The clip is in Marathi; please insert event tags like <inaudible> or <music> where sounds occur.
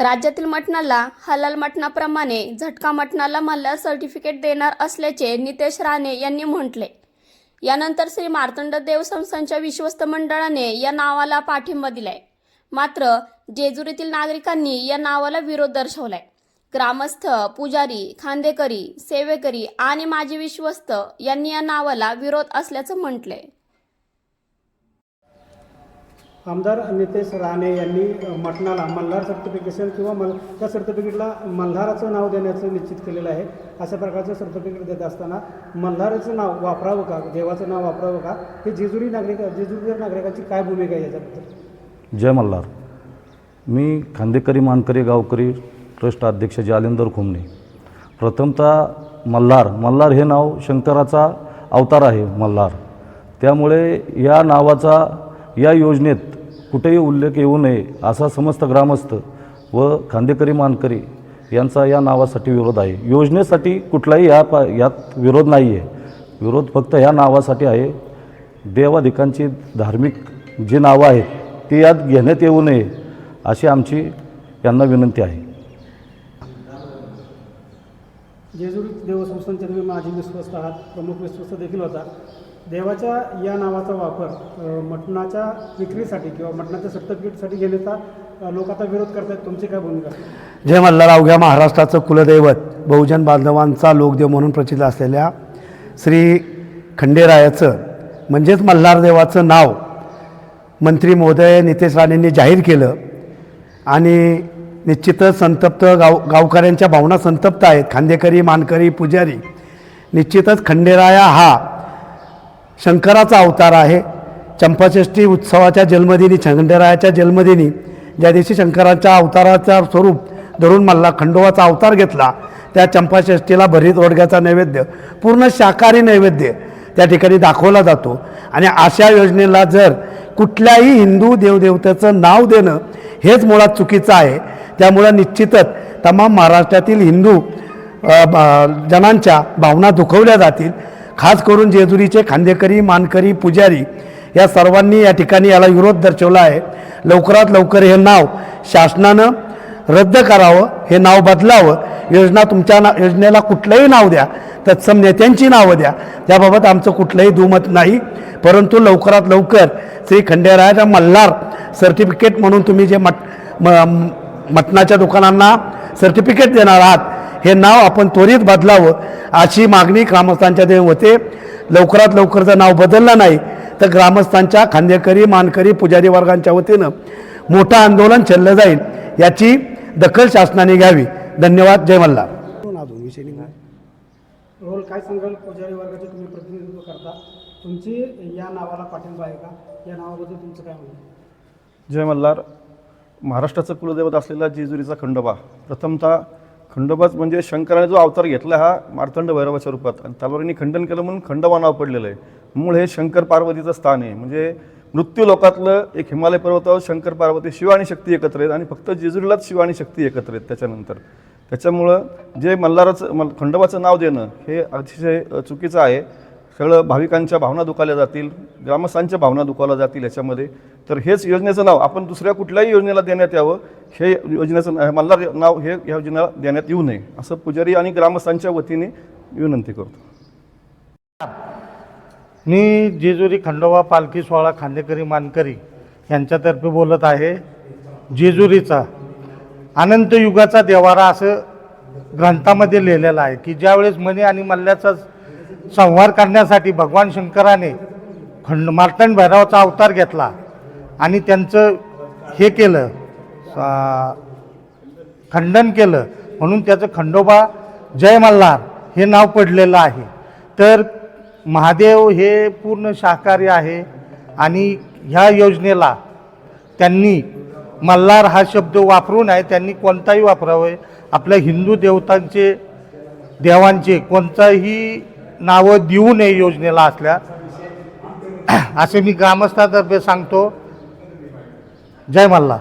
राज्यातील मटणाला हलाल मटणाप्रमाणे झटका मटणाला मल्हार सर्टिफिकेट देणार असल्याचे नितेश राणे यांनी म्हटले. यानंतर श्री मार्तंड देव संस्थांच्या विश्वस्त मंडळाने या नावाला पाठिंबा दिलाय. मात्र जेजुरीतील नागरिकांनी या नावाला विरोध दर्शवलाय. ग्रामस्थ पुजारी खांदेकरी सेवेकरी आणि माजी विश्वस्त यांनी या नावाला विरोध असल्याचं म्हटलंय. आमदार नितेश राणे यांनी मटणाला मल्हार सर्टिफिकेशन किंवा मल त्या सर्टिफिकेटला मल्हाराचं नाव देण्याचं निश्चित केलेलं आहे. अशा प्रकारचं सर्टिफिकेट देत असताना मल्हाराचं नाव वापरावं का? देवाचं नाव वापरावं का? हे जेजुरी नागरिक जेजुरी नागरिकांची काय भूमिका आहे याच्याबद्दल? जय मल्हार. मी खांदेकरी मानकरी गावकरी ट्रस्ट अध्यक्ष जालिंदर खुमणे प्रथमतः मल्हार. मल्हार हे नाव शंकराचा अवतार आहे मल्हार. त्यामुळे या नावाचा या योजनेत कुठेही उल्लेख येऊ नये असा समस्त ग्रामस्थ व खांदेकरी मानकरी यांचा या नावासाठी विरोध आहे. योजनेसाठी कुठलाही या पा यात विरोध नाही आहे विरोध फक्त ह्या नावासाठी आहे. देवाधिकांची धार्मिक जी नावं आहेत ती यात घेण्यात येऊ नये अशी आमची यांना विनंती आहे. जेजुरी देवसंस्थांच्या तुम्ही माझी विश्वस्त आहात प्रमुख विश्वस्त देखील होता. देवाच्या या नावाचा वापर मटणाच्या विक्रीसाठी किंवा मटणाच्या सप्तपीठसाठी घेण्याचा लोक आता विरोध करतायत. तुमची काय भूमिका? जय मल्हार अवघ्या महाराष्ट्राचं कुलदैवत. बहुजन बांधवांचा लोकदेव म्हणून प्रसिद्ध असलेल्या श्री खंडेरायाचं म्हणजेच मल्हार देवाचं नाव मंत्री महोदय नितेश राणेंनी जाहीर केलं. आणि निश्चितच संतप्त गाव गावकऱ्यांच्या भावना संतप्त आहेत. खांदेकरी मानकरी पुजारी. निश्चितच खंडेराया हा शंकराचा अवतार आहे. चंपाषष्ठी उत्सवाच्या जन्मदिनी खंडेरायाच्या जन्मदिनी ज्या दिवशी शंकराच्या अवताराचा स्वरूप धरून मल्ला खंडोबाचा अवतार घेतला त्या चंपाषष्ठीला भरीत ओडग्याचा नैवेद्य पूर्ण शाकाहारी नैवेद्य त्या ठिकाणी दाखवला जातो. आणि अशा योजनेला जर कुठल्याही हिंदू देवदेवतेचं नाव देणं हेच मुळात चुकीचं आहे. त्यामुळं निश्चितच तमाम महाराष्ट्रातील हिंदू जनांच्या भावना दुखवल्या जातील. खास करून जेजुरीचे खांदेकरी मानकरी पुजारी या सर्वांनी या ठिकाणी याला विरोध दर्शवला आहे. लवकरात लवकर हे नाव शासनानं रद्द करावं हे नाव बदलावं. योजना तुमच्या ना योजनेला कुठलंही नाव द्या तत्सम नेत्यांची नावं द्या. त्याबाबत आमचं कुठलंही दुमत नाही. परंतु लवकरात लवकर श्री खंडेरायाचा मल्हार सर्टिफिकेट म्हणून तुम्ही जे मट म मटणाच्या दुकानांना सर्टिफिकेट देणार आहात हे नाव आपण त्वरित बदलावं अशी मागणी ग्रामस्थांच्या देव होते. लवकरात लवकर जर नाव बदललं नाही तर ग्रामस्थांच्या खांदेकरी मानकरी पुजारी वर्गांच्या वतीनं मोठं आंदोलन छेडलं जाईल याची दखल शासनाने घ्यावी. धन्यवाद. जय मल्हार. अजून विषय निघाला. रोल काय सांगाल? पुजारी वर्गाचे तुम्ही प्रतिनिधित्व करता. तुमची या नावाला पाठिंबा आहे का? या नावाबद्दल तुमचं काय म्हणणं? जय मल्हार. महाराष्ट्राचं कुलदैवत असलेला जेजुरीचा खंडोबा प्रथमतः खंडोबाच म्हणजे शंकराने जो अवतार घेतला हा मार्तंड भैरवाच्या रूपात आणि तलवारीने खंडन केलं म्हणून खंडोबा नाव पडलेलं आहे. मूळ हे शंकर पार्वतीचं स्थान आहे. म्हणजे मृत्यू लोकातलं एक हिमालय पर्वतावर शंकर पार्वती शिव आणि शक्ती एकत्र आहेत आणि फक्त जेजुरीलाच शिव आणि शक्ती एकत्र आहेत त्याच्यानंतर. त्याच्यामुळं जे मल्हाराचं मल खंडोबाचं नाव देणं हे अतिशय चुकीचं आहे. सगळं भाविकांच्या भावना दुखावल्या जातील ग्रामस्थांच्या भावना दुखावल्या जातील याच्यामध्ये. तर हेच योजनेचं नाव आपण दुसऱ्या कुठल्याही योजनेला देण्यात यावं हे योजनेचं मला मल्हार नाव हे ह्या योजनेला देण्यात येऊ नये असं पुजारी आणि ग्रामस्थांच्या वतीने विनंती करतो. मी जेजुरी खंडोबा पालखी सोहळा खांदेकरी मानकरी यांच्यातर्फे बोलत आहे. जेजुरीचा अनंत युगाचा देवारा असं ग्रंथामध्ये लिहिलेलं आहे की ज्यावेळेस मणी आणि मल्ल्याचा संहार करण्यासाठी भगवान शंकराने खंड मार्तंड भैरवाचा अवतार घेतला आणि त्यांचं हे केलं खंडन केलं. म्हणून त्याचं खंडोबा जय मल्हार हे नाव पडलेलं आहे. तर महादेव हे पूर्ण शाकाहारी आहे आणि ह्या योजनेला त्यांनी मल्हार हा शब्द वापरू नये त्यांनी कोणताही वापरावे. आपल्या हिंदू देवतांचे देवांचे कोणताही नावं देऊ नये योजनेला असल्या. <clears throat> असे मी ग्रामस्थातर्फे सांगतो. जय मल्हार.